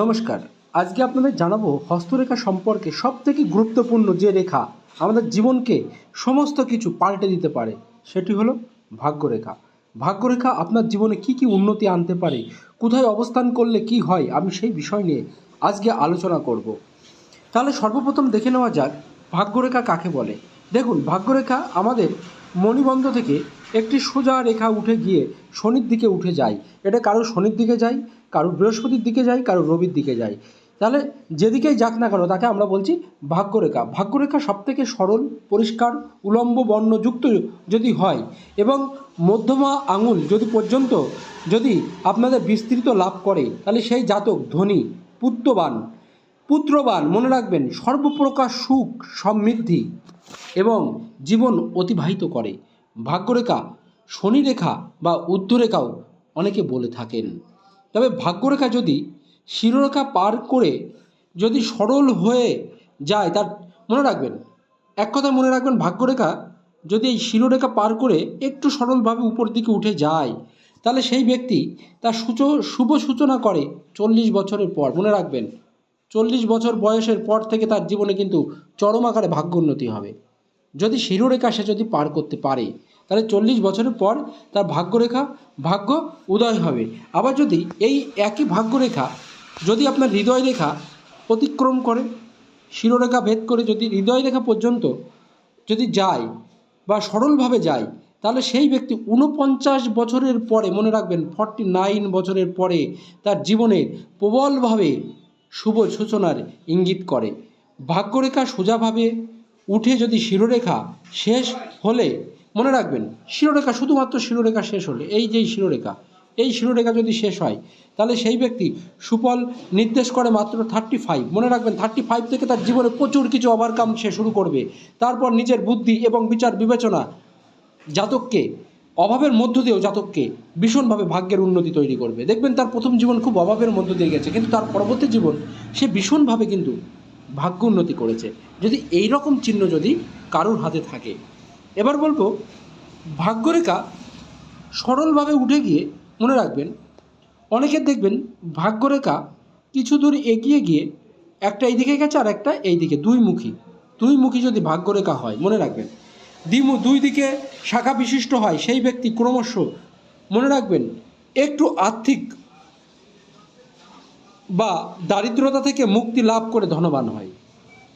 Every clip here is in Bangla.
নমস্কার। আজকে আপনাদের জানাব হস্তরেখা সম্পর্কে সব থেকে গুরুত্বপূর্ণ যে রেখা আমাদের জীবনকে সমস্ত কিছু পাল্টে দিতে পারে, সেটি হলো ভাগ্যরেখা। ভাগ্যরেখা আপনার জীবনে কি কি উন্নতি আনতে পারে, কোথায় অবস্থান করলে কি হয়, আমি সেই বিষয় নিয়ে আজকে আলোচনা করব। তাহলে সর্বপ্রথম দেখে নেওয়া যাক ভাগ্যরেখা কাকে বলে। দেখুন, ভাগ্যরেখা আমাদের মণিবন্ধ থেকে একটি সোজা রেখা উঠে গিয়ে শনির দিকে উঠে যায়। এটা কারও শনির দিকে যায় কারও বৃহস্পতির দিকে যায় কারও রবির দিকে যায় তাহলে যেদিকেই যাক না কেন, তাকে আমরা বলছি ভাগ্যরেখা। ভাগ্যরেখা সবথেকে সরল, পরিষ্কার, উলম্ব, বর্ণযুক্ত যদি হয় এবং মধ্যমা আঙুল যদি পর্যন্ত যদি আপনাদের বিস্তৃত লাভ করে, তাহলে সেই জাতক ধনী, পুত্রবান পুত্রবান, মনে রাখবেন, সর্বপ্রকার সুখ, সমৃদ্ধি এবং জীবন অতিবাহিত করে। ভাগ্যরেখা শনিরেখা বা উদ্ধরেখাও অনেকে বলে থাকেন। তবে ভাগ্যরেখা যদি শিরোরেখা পার করে যদি সরল হয়ে যায়, তার মনে রাখবেন, এক কথা মনে রাখবেন ভাগ্যরেখা যদি এই শিরোরেখা পার করে একটু সরলভাবে উপর দিকে উঠে যায়, তাহলে সেই ব্যক্তি তার সূচ, শুভ সূচনা করে চল্লিশ বছরের পর। মনে রাখবেন, চল্লিশ বছর বয়সের পর থেকে তার জীবনে কিন্তু চরম আকারে ভাগ্য উন্নতি হবে। যদি শিরোরেখা সে যদি পার করতে পারে তাহলে চল্লিশ বছরের পর তার ভাগ্যরেখা, ভাগ্য উদয় হবে। আবার যদি এই একই ভাগ্যরেখা যদি আপনার হৃদয় রেখা অতিক্রম করে, শিরোরেখা ভেদ করে যদি হৃদয় রেখা পর্যন্ত যদি যায় বা সরলভাবে যায়, তাহলে সেই ব্যক্তি ঊনপঞ্চাশ বছরের পরে, মনে রাখবেন ফর্টি নাইন বছরের পরে তার জীবনের প্রবলভাবে শুভ সূচনার ইঙ্গিত করে। ভাগ্যরেখা সোজাভাবে উঠে যদি শিরোরেখা শেষ হলে মনে রাখবেন, শিরোরেখা শুধুমাত্র শিরোরেখা শেষ হলে, এই যেই শিরোরেখা, এই শিরোরেখা যদি শেষ হয়, তাহলে সেই ব্যক্তি সুফল নির্দেশ করে মাত্র থার্টি ফাইভ মনে রাখবেন থার্টি ফাইভ থেকে তার জীবনে প্রচুর কিছু ওভারকাম সে শুরু করবে। তারপর নিজের বুদ্ধি এবং বিচার বিবেচনা জাতককে, অভাবের মধ্য দিয়েও জাতককে ভীষণভাবে ভাগ্যের উন্নতি তৈরি করবে। দেখবেন তার প্রথম জীবন খুব অভাবের মধ্য দিয়ে গেছে, কিন্তু তার পরবর্তী জীবন সে ভীষণভাবে কিন্তু ভাগ্য উন্নতি করেছে। যদি এই রকম চিহ্ন যদি কারোর হাতে থাকে এবার বলব, ভাগ্যরেখা সরলভাবে উঠে গিয়ে মনে রাখবেন অনেকের দেখবেন ভাগ্যরেখা কিছু দূর এগিয়ে গিয়ে একটা এইদিকে গেছে আর একটা এই দিকে, দুই মুখী। দুই মুখী যদি ভাগ্যরেখা হয়, মনে রাখবেন। দ্বিমু, দুই দিকে শাখা বিশিষ্ট হয় সেই ব্যক্তি ক্রমশ মনে রাখবেন একটু আর্থিক বা দারিদ্রতা থেকে মুক্তি লাভ করে ধনবান হয়।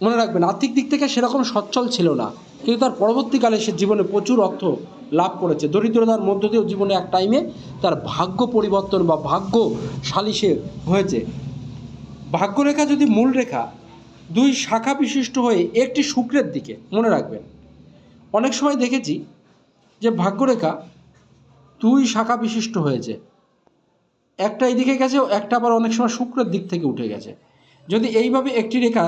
মনে রাখবেন, আর্থিক দিক থেকে সেরকম সচ্ছল ছিল না। কিন্তু তার পরবর্তীকালে সে জীবনে প্রচুর অর্থ লাভ করেছে। দরিদ্রতার মধ্য দিয়েও জীবনে এক টাইমে তার ভাগ্য পরিবর্তন বা ভাগ্য সে হয়েছে। ভাগ্যরেখা যদি মূল রেখা, দুই শাখা বিশিষ্ট হয়ে একটি শুক্রের দিকে, মনে রাখবেন। অনেক সময় দেখেছি যে ভাগ্যরেখা দুই শাখা বিশিষ্ট হয়েছে। একটা এদিকে গেছে, একটা আবার অনেক সময় শুক্রের দিক থেকে উঠে গেছে। যদি এইভাবে একটি রেখা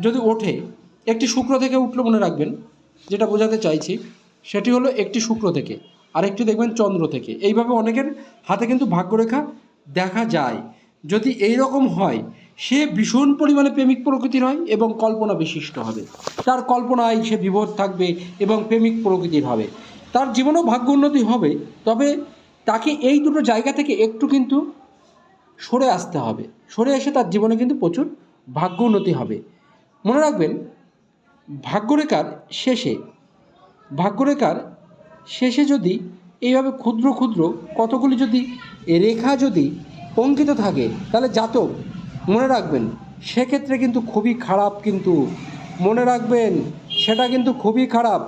যদি ওঠে, একটি শুক্র থেকে উঠল মনে রাখবেন, যেটা বোঝাতে চাইছি, সেটি হলো একটি শুক্র থেকে, আরেকটি দেখবেন চন্দ্র থেকে। এইভাবে অনেকের হাতে কিন্তু ভাগ্যরেখা দেখা যায়। যদি এই রকম হয়, সে ভীষণ পরিমাণে প্রেমিক প্রকৃতির হয় এবং কল্পনা বিশিষ্ট হবে। তার কল্পনায় সে বিভোর থাকবে এবং প্রেমিক প্রকৃতির হবে। তার জীবনেও ভাগ্য উন্নতি হবে, তবে তাকে এই দুটো জায়গা থেকে একটু কিন্তু সরে আসতে হবে। সরে এসে তার জীবনে কিন্তু প্রচুর ভাগ্য উন্নতি হবে। মনে রাখবেন, ভাগ্যরেখার শেষে ভাগ্যরেখার শেষে যদি এইভাবে ক্ষুদ্র ক্ষুদ্র কতগুলি যদি রেখা যদি অঙ্কিত থাকে, তাহলে জাতক, মনে রাখবেন, সেক্ষেত্রে কিন্তু খুবই খারাপ কিন্তু, মনে রাখবেন, সেটা কিন্তু খুবই খারাপ।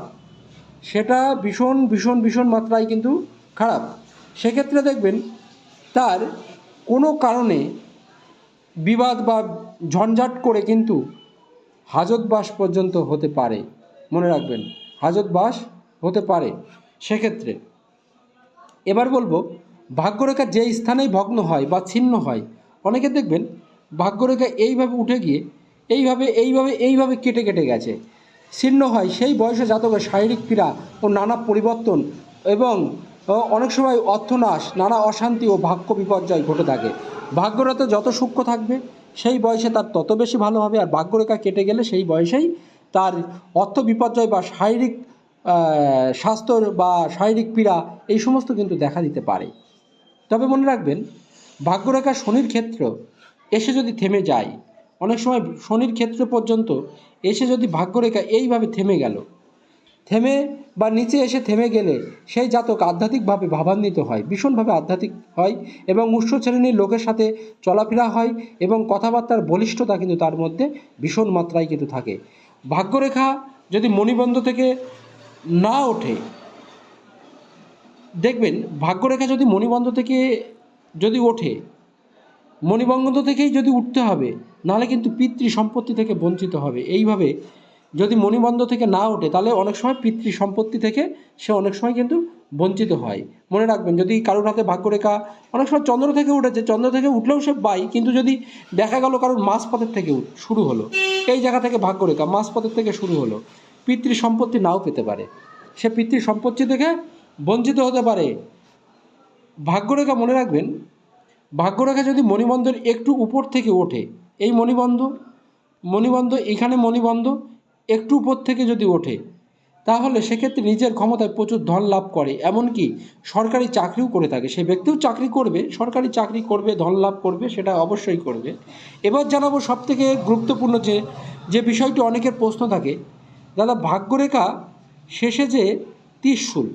সেটা ভীষণ ভীষণ ভীষণ মাত্রায় কিন্তু খারাপ। সেক্ষেত্রে দেখবেন, তার কোনো কারণে বিবাদ বা ঝঞ্ঝাট করে কিন্তু হাজতবাস পর্যন্ত হতে পারে। মনে রাখবেন হাজতবাস হতে পারে। সেক্ষেত্রে এবার বলব, ভাগ্যরেখা যে স্থানেই ভগ্ন হয় বা ছিন্ন হয়, অনেকে দেখবেন ভাগ্যরেখা এইভাবে উঠে গিয়ে এইভাবে এইভাবে এইভাবে কেটে কেটে গেছে। ছিন্ন হয় সেই বয়সে জাতকের শারীরিক পীড়া ও নানা পরিবর্তন এবং অনেক সময় অর্থনাশ, নানা অশান্তি ও ভাগ্য বিপর্যয় ঘটে থাকে। ভাগ্যরথে যত সূক্ষ্ম থাকবে, সেই বয়সে তার তত বেশি ভালো হবে, আর ভাগ্যরেখা কেটে গেলে সেই বয়সেই তার অর্থ বিপর্যয় বা শারীরিক স্বাস্থ্য বা শারীরিক পীড়া এই সমস্ত কিন্তু দেখা দিতে পারে। তবে মনে রাখবেন, ভাগ্যরেখা শনির ক্ষেত্র এসে যদি থেমে যায়, অনেক সময় শনির ক্ষেত্র পর্যন্ত এসে যদি ভাগ্যরেখা এইভাবে থেমে গেল থেমে বা নিচে এসে থেমে গেলে সেই জাতক আধ্যাত্মিকভাবে ভাবান্বিত হয়, ভীষণভাবে আধ্যাত্মিক হয় এবং উচ্চ শ্রেণির লোকের সাথে চলাফেরা হয় এবং কথাবার্তার বলিষ্ঠতা কিন্তু তার মধ্যে ভীষণ মাত্রায় কিন্তু থাকে। ভাগ্যরেখা যদি মণিবন্ধ থেকে না ওঠে, দেখবেন ভাগ্যরেখা যদি মণিবন্ধ থেকে যদি ওঠে, মণিবন্ধ থেকেই যদি উঠতে হবে, নাহলে কিন্তু পিতৃ সম্পত্তি থেকে বঞ্চিত হবে। এইভাবে যদি মণিবন্ধ থেকে না ওঠে, তাহলে অনেক সময় পিতৃ সম্পত্তি থেকে সে অনেক সময় কিন্তু বঞ্চিত হয়। মনে রাখবেন, যদি কারোর হাতে ভাগ্যরেখা, অনেক সময় চন্দ্র থেকে উঠেছে, চন্দ্র থেকে উঠলেও সে বাই কিন্তু যদি দেখা গেল কারোর মাঝপথের থেকে শুরু হলো এই জায়গা থেকে ভাগ্যরেখা মাঝপথের থেকে শুরু হলো পিতৃ সম্পত্তি নাও পেতে পারে। সে পিতৃ সম্পত্তি থেকে বঞ্চিত হতে পারে। ভাগ্যরেখা, মনে রাখবেন, ভাগ্যরেখা যদি মণিবন্ধের একটু উপর থেকে ওঠে, এই মণিবন্ধ মণিবন্ধ, এখানে মণিবন্ধ একটু উপর থেকে যদি ওঠে, তাহলে সেক্ষেত্রে নিজের ক্ষমতায় প্রচুর ধন লাভ করে। এমনকি সরকারি চাকরিও করে থাকে। সে ব্যক্তিও চাকরি করবে, সরকারি চাকরি করবে, ধন লাভ করবে, সেটা অবশ্যই করবে। এবার জানাব সব থেকে গুরুত্বপূর্ণ যে যে বিষয়টি অনেকের প্রশ্ন থাকে, দাদা ভাগ্যরেখা শেষে যে ত্রিশূল,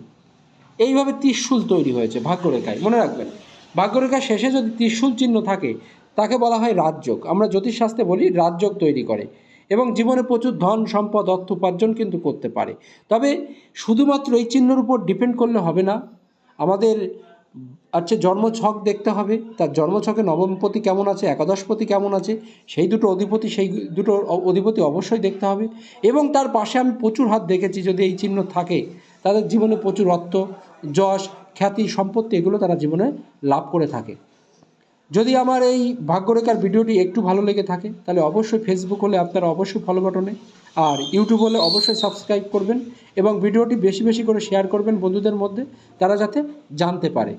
এইভাবে ত্রিশূল তৈরি হয়েছে ভাগ্যরেখায়। মনে রাখবেন ভাগ্যরেখার শেষে যদি ত্রিশূল চিহ্ন থাকে, তাকে বলা হয় রাজযোগ। আমরা জ্যোতিষশাস্ত্রে বলি রাজযোগ তৈরি করে। এবং জীবনে প্রচুর ধন, সম্পদ, অর্থ উপার্জন কিন্তু করতে পারে। তবে শুধুমাত্র এই চিহ্নের উপর ডিপেন্ড করলে হবে না। আমাদের আচ্ছা জন্মছক দেখতে হবে, তার জন্মছকে নবমপতি কেমন আছে একাদশপতি কেমন আছে, সেই দুটো অধিপতি, সেই দুটো অধিপতি অবশ্যই দেখতে হবে। এবং তার পাশে আমি প্রচুর হাত দেখেছি, যদি এই চিহ্ন থাকে, তাদের জীবনে প্রচুর অর্থ, যশ, খ্যাতি, সম্পত্তি, এগুলো তারা জীবনে লাভ করে থাকে। যদি আমার এই ভাগ্যরেখার ভিডিওটি একটু ভালো লেগে থাকে, তাহলে অবশ্যই ফেসবুক হলে আপনারা অবশ্যই ফলো বাটনে আর ইউটিউব হলে অবশ্যই সাবস্ক্রাইব করবেন এবং ভিডিওটি বেশি বেশি করে শেয়ার করবেন বন্ধুদের মধ্যে, তারা যাতে জানতে পারে।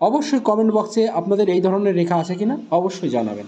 অবশ্যই কমেন্ট বক্সে আপনাদের এই ধরনের রেখা আছে কিনা, অবশ্যই জানাবেন।